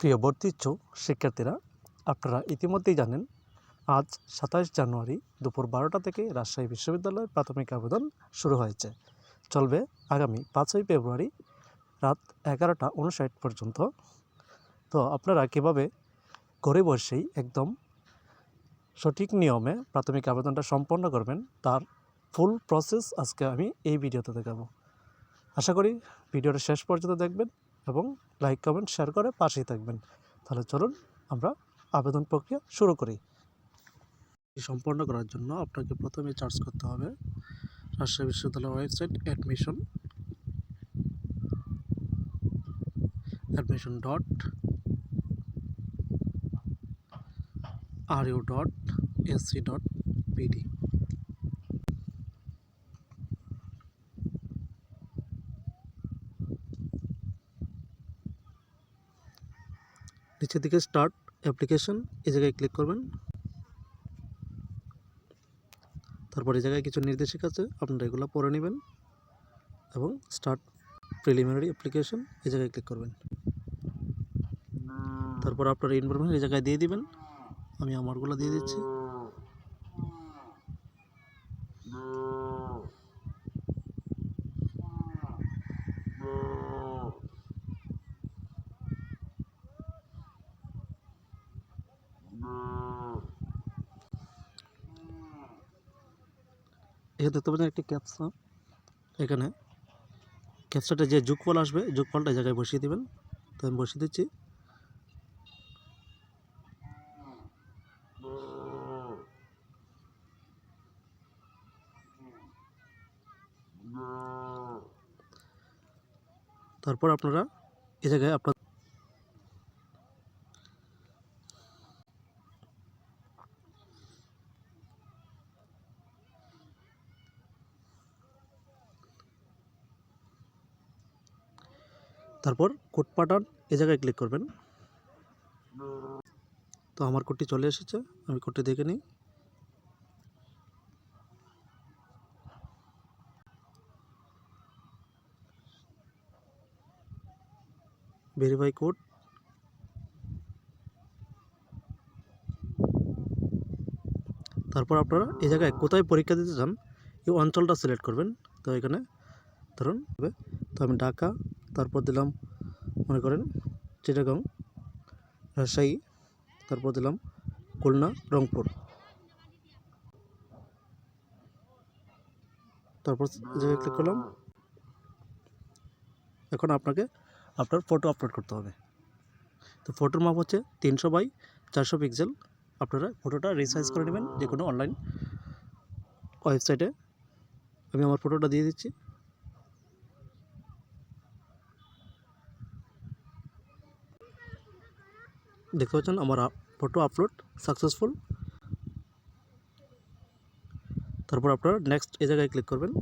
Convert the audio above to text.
প্রিয় ভর্তি ইচ্ছুক শিক্ষার্থীরা, আপনারা ইতিমধ্যেই জানেন, আজ সাতাশ জানুয়ারি দুপুর বারোটা থেকে রাজশাহী বিশ্ববিদ্যালয়ের প্রাথমিক আবেদন শুরু হয়েছে। চলবে আগামী পাঁচই ফেব্রুয়ারি রাত এগারোটা উনষাট পর্যন্ত। তো আপনারা কীভাবে ঘরে বসেই একদম সঠিক নিয়মে প্রাথমিক আবেদনটা সম্পন্ন করবেন, তার ফুল প্রসেস আজকে আমি এই ভিডিওতে দেখাবো। আশা করি ভিডিওটা শেষ পর্যন্ত দেখবেন। এবং লাইক কমেন্ট শেয়ার করে পাশেই থাকবেন। তাহলে চলুন আমরা আবেদন প্রক্রিয়া শুরু করি। সম্পন্ন করার জন্য আপনাকে প্রথমে চার্জ করতে হবে। রাজশাহী বিশ্ববিদ্যালয়ের website admission admission dot R U dot S C dot নিচের দিকে স্টার্ট অ্যাপ্লিকেশন এই জায়গায় ক্লিক করবেন। তারপর এই জায়গায় কিছু নির্দেশিক আছে, আপনারা এগুলো পরে নেবেন এবং স্টার্ট প্রিলিমিনারি অ্যাপ্লিকেশন এই জায়গায় ক্লিক করবেন। তারপর আপনার ইনফরমেশন এই জায়গায় দিয়ে দিবেন। আমি আমারগুলো দিয়ে দিচ্ছি। এখানে দেখতে পাচ্ছেন একটি ক্যাপসা এখানে ক্যাপসাটা যে যুগফল আসবে, যুগফলটা জায়গায় বসিয়ে দিবেন। তো আমি বসিয়ে দিচ্ছি। তারপর আপনারা এ জায়গায় আপনার তারপর কোড পাঠান, এ জায়গায় ক্লিক করবেন। তো আমার কোডটি চলে এসেছে, আমি কোডটি দেখে নিই। ভেরিফাই কোড তারপর আপনারা এই জায়গায় কোথায় পরীক্ষা দিতে চান, এই অঞ্চলটা সিলেক্ট করবেন। তো এখানে ধরুন হবে। তো আমি ঢাকা, তারপর দিলাম, মনে করেন, চিটাগাং, রাজশাহী, তারপর দিলাম, খুলনা, রংপুর। তারপর জায়গায় ক্লিক করলাম, এখন আপনাকে আপনার ফটো আপলোড করতে হবে। তো ফটোর মাপ হচ্ছে তিনশো বাই চারশো পিক্সেল আপনারা ফটোটা রিসাইজ করে নেবেন যে কোনো অনলাইন ওয়েবসাইটে আমি আমার ফটোটা দিয়ে দিচ্ছি। দেখতে পাচ্ছেন আমার ফটো আপলোড সাকসেসফুল তারপর আপনারা নেক্সট এই জায়গায় ক্লিক করবেন